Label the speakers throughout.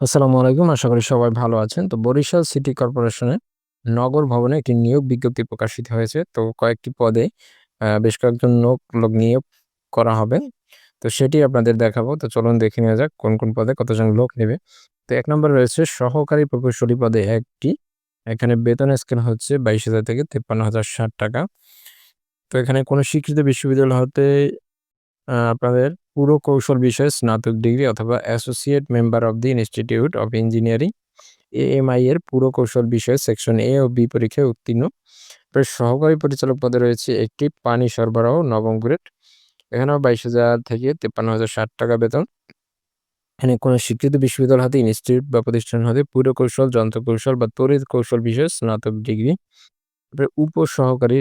Speaker 1: আসসালামু আলাইকুম। আশা করি সবাই ভালো আছেন। তো বরিশাল সিটি কর্পোরেশনের নগর ভবনে একটি নিয়োগ বিজ্ঞপ্তি প্রকাশিত হয়েছে। তো কয়েকটি পদে বেশ কয়েকজন লোক নিয়োগ করা হবে। তো সেটি আপনাদের দেখাবো। তো চলুন দেখে নেওয়া যাক কোন, কোন পদে কতজন লোক নেবে। তো এক নম্বর রয়েছে সহকারী প্রকৌশলী পদে একটি এখানে বেতন স্কেল হচ্ছে ২২,০০০ থেকে ৫৩,০৬০ টাকা। তো এখানে কোনো স্বীকৃত বিশ্ববিদ্যালয় হতে আপনাদের পুরো কৌশল বিষয়ে স্নাতক ডিগ্রি অথবা associate member of the institute of engineering AMI এর পুরো কৌশল বিষয়ে সেকশন এ ও বি পরীক্ষায় উত্তীর্ণ। সহকারী পরিচালক পদে রয়েছে একটি পানি সরবরাহ নবম গ্রেড। এখানেও ২২,০০০ থেকে ৫৩,০৬০ টাকা বেতন। এখানে কোনো স্বীকৃত বিশ্ববিদ্যালয় হতে ইনস্টিটিউট বা প্রতিষ্ঠান হতে পুরো কৌশল, যন্ত্রকৌশল বা তড়িৎ কৌশল বিষয়ে স্নাতক ডিগ্রি। এরপরে উপসহকারী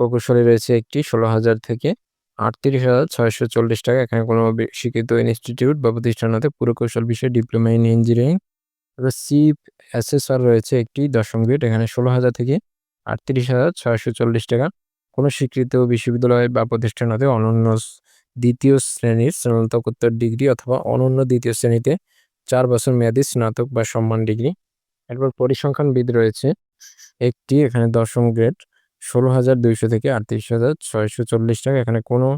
Speaker 1: প্রকৌশলী রয়েছে একটি ১৬,০০০ থেকে ৩৮,৬৪০ টাকা। এখানে কোনো স্বীকৃত ইনস্টিটিউট বা প্রতিষ্ঠান হতে পুরকৌশল বিষয়ে ডিপ্লোমা ইন ইঞ্জিনিয়ারিং। এরপর চিফ অ্যাসেসর রয়েছে একটি দশম গ্রেড। এখানে ১৬,০০০ থেকে ৩৮,৬৪০ টাকা। কোনো স্বীকৃত বিশ্ববিদ্যালয় বা প্রতিষ্ঠান হতে অনন্য দ্বিতীয় শ্রেণির স্নাতকোত্তর ডিগ্রি অথবা অনন্য দ্বিতীয় শ্রেণীতে চার বছর মেয়াদী স্নাতক বা সম্মান ডিগ্রি। এরপর পরিসংখ্যানবিদ রয়েছে একটি এখানে দশম গ্রেড ১৬,২০০ থেকে ৩৮,৬৪০ টাকা। এখানে কোনো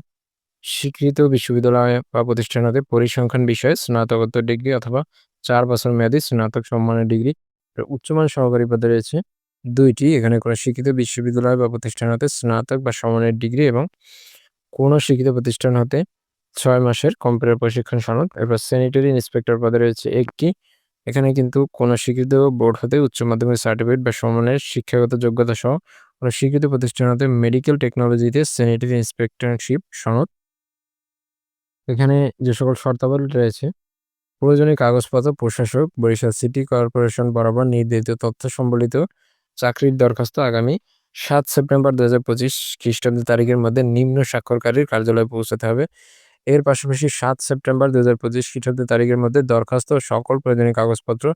Speaker 1: স্বীকৃত বিশ্ববিদ্যালয় বা প্রতিষ্ঠান হতে পরিসংখ্যান বিষয়ে স্নাতকোত্তর ডিগ্রি অথবা চার বছর মেয়াদী স্নাতক সম্মানের ডিগ্রি। উচ্চমান সহকারী পদে রয়েছে দুইটি এখানে কোনো শিক্ষিত বিশ্ববিদ্যালয় বা প্রতিষ্ঠান হতে স্নাতক বা সমমানের ডিগ্রি এবং কোনো শিক্ষিত প্রতিষ্ঠান হতে ছয় মাসের কম্পিউটার প্রশিক্ষণ সনদ। এরপর স্যানিটারি ইন্সপেক্টর পদে রয়েছে একটি। এখানে কিন্তু কোনো স্বীকৃত বোর্ড হতে উচ্চ মাধ্যমিক সার্টিফিকেট বা সমমানের শিক্ষাগত যোগ্যতা সহ কোনো স্বীকৃত প্রতিষ্ঠান হতে মেডিকেল টেকনোলজিতে স্যানিটারি ইন্সপেক্টরশিপ সনদ। এখানে যে সকল শর্তাবলী রয়েছে, প্রয়োজনীয় কাগজপত্র, প্রশাসক, বরিশাল সিটি কর্পোরেশন বরাবর নির্ধারিত তথ্য সম্বলিত চাকরির দরখাস্ত আগামী সাত সেপ্টেম্বর দু হাজার পঁচিশ খ্রিস্টাব্দ তারিখের মধ্যে নিম্ন স্বাক্ষরকারীর কার্যালয়ে পৌঁছাতে হবে এর পাশাপাশি সাত সেপ্টেম্বর দু হাজার পঁচিশ খ্রিস্টাব্দ তারিখের মধ্যে দরখাস্ত সকল প্রয়োজনীয় কাগজপত্র,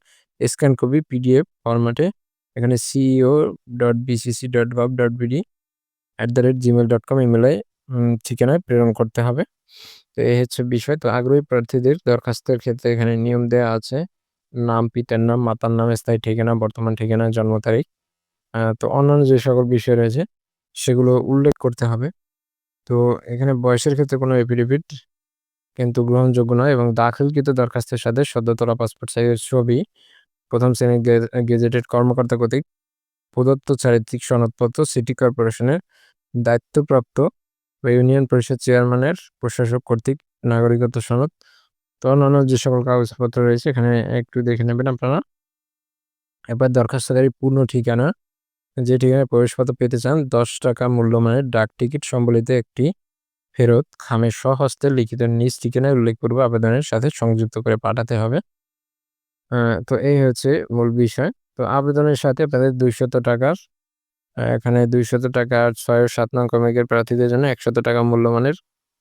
Speaker 1: স্ক্যান কপি, পিডিএফ ফরম্যাটে এখানে CEO dot BCC dot gov dot BD at the rate Gmail dot com ইমেলে ঠিকানায় প্রেরণ করতে হবে। তো এই হচ্ছে বিষয়। তো আগ্রহী প্রার্থীদের দরখাস্তের ক্ষেত্রে এখানে নিয়ম দেওয়া আছে। নাম, পিতার নাম, মাতার নাম, স্থায়ী ঠিকানা, বর্তমান ঠিকানা, জন্ম তারিখ। তো অন্যান্য যে সকল বিষয় রয়েছে, সেগুলো উল্লেখ করতে হবে। তো এখানে বয়সের ক্ষেত্রে কোনো এফিডেভিট কিন্তু গ্রহণযোগ্য নয় এবং দাখিলকৃত দরখাস্তের সাথে সদ্যতলা পাসপোর্ট সাইজের ছবি প্রথম শ্রেণির গেজেটেড কর্মকর্তা কর্তৃক প্রদত্ত চারিত্রিক সনদপত্র সিটি কর্পোরেশনের দায়িত্বপ্রাপ্ত ইউনিয়ন পরিষদ চেয়ারম্যানের, প্রশাসক কর্তৃক নাগরিকত্ব সনদ। তো অন্যান্য যে সকল কাগজপত্র রয়েছে, এখানে একটু দেখে নেবেন আপনারা। এবার দরখাস্তকারী পূর্ণ ঠিকানা। যে ঠিকানায় প্রবেশপত্র পেতে চান, দশ টাকা মূল্যমানের ডাক টিকিট সম্বলিত একটি ফেরত খামের স্বহস্তে লিখিত নিজ ঠিকানায় উল্লেখ করব আবেদনের সাথে সংযুক্ত করে পাঠাতে হবে। তো এই হচ্ছে মূল বিষয়। তো আবেদনের সাথে আপনাদের দুইশত টাকার এখানে দুইশত টাকা ছয় সাত নং কমিকের প্রার্থীদের জন্য একশত টাকা মূল্যমানের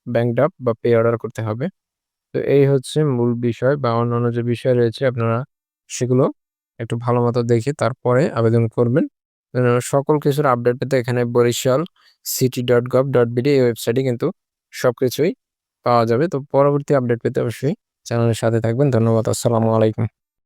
Speaker 1: ব্যাংক ড্রাফ বা পে অর্ডার করতে হবে। তো এই হচ্ছে মূল বিষয় বা অন্যান্য যে বিষয় রয়েছে, আপনারা সেগুলো একটু ভালো মতো দেখে তারপরে আবেদন করবেন। সকল কিছুর আপডেট পেতে এখানে Barishal city dot gov dot BD এই ওয়েবসাইটে কিন্তু সব কিছুই পাওয়া যাবে। তো পরবর্তী আপডেট পেতে অবশ্যই চ্যানেলের সাথে থাকবেন। ধন্যবাদ। আসসালামু আলাইকুম।